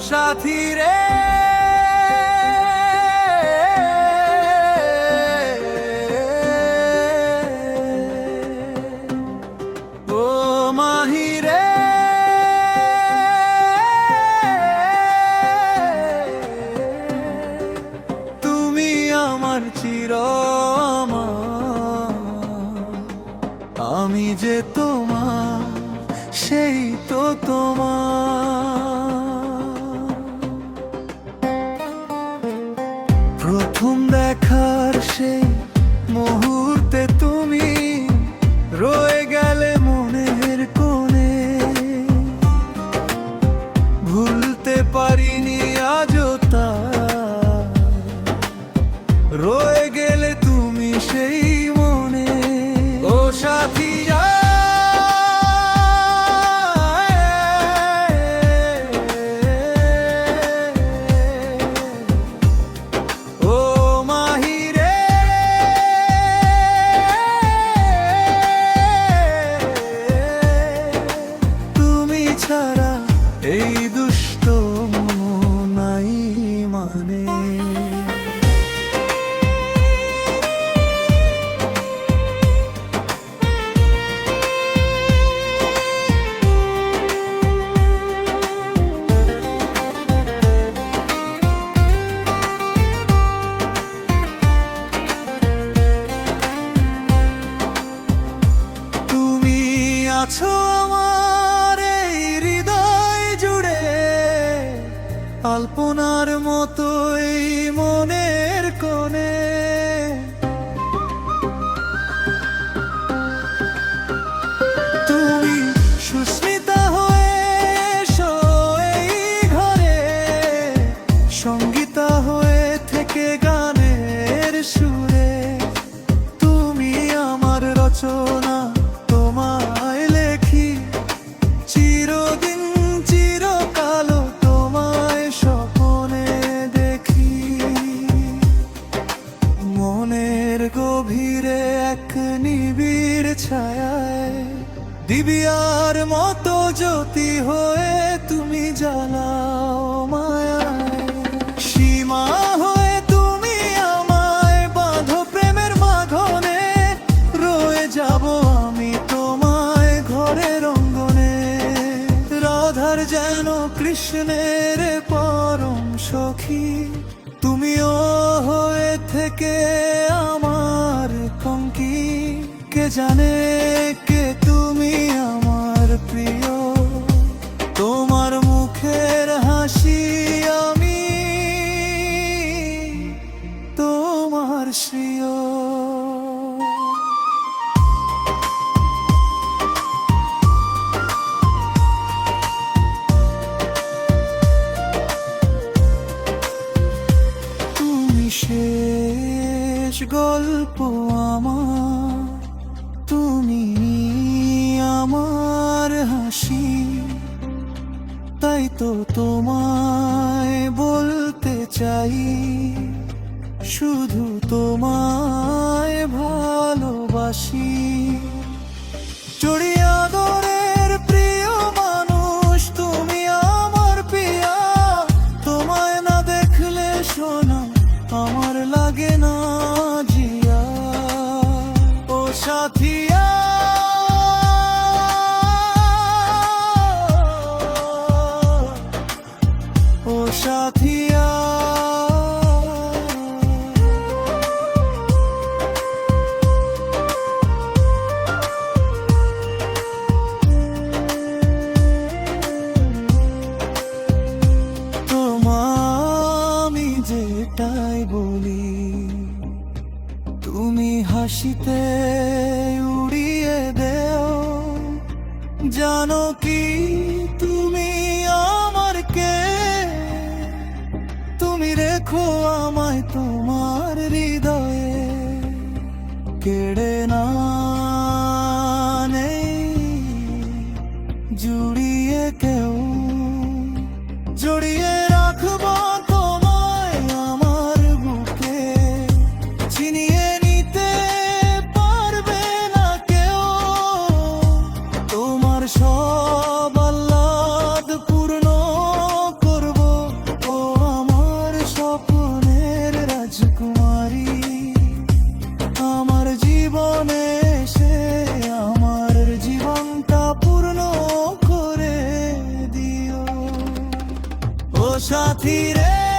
সাথী রে। তুমি আমার। আমি যে তোমার সেই তো তোমার। প্রথম দেখার সেই মুহূর্তে তুমি আলপনার মতোই মনের কোণে। তুমি সুস্মিতা হয়ে ঘরে সঙ্গীতা হয়ে থেকে গানের সুরে। দিবিয়ার মতো জ্যোতি হয়ে তুমি জ্বালাও মায়ায়। সীমা হয়ে তুমি আমায় বাঁধো প্রেমের মাঘনে। রয়ে যাব আমি তোমায় ঘরের অঙ্গনে। রাধার যেন কৃষ্ণের পরম সখী। তুমিও হয়ে থেকে আমার কঙ্কি। কে জানে আমার প্রিয় তোমার মুখের হাসি আমি তোমার শ্রিয়। তুমি শেষ গল্প আমার তো তোমায় বলতে চাই শুধু তোমায় ভালোবাসি। চড়িয়া করি, তুমি হাসিতে উড়িয়ে দেও। জানো কি তুমি আমার কে? তুমি রেখো আমায় তোমার হৃদয়ে। কেড়ে না নেই জুড়িয়ে কেউ, জড়িয়ে সাথী রে।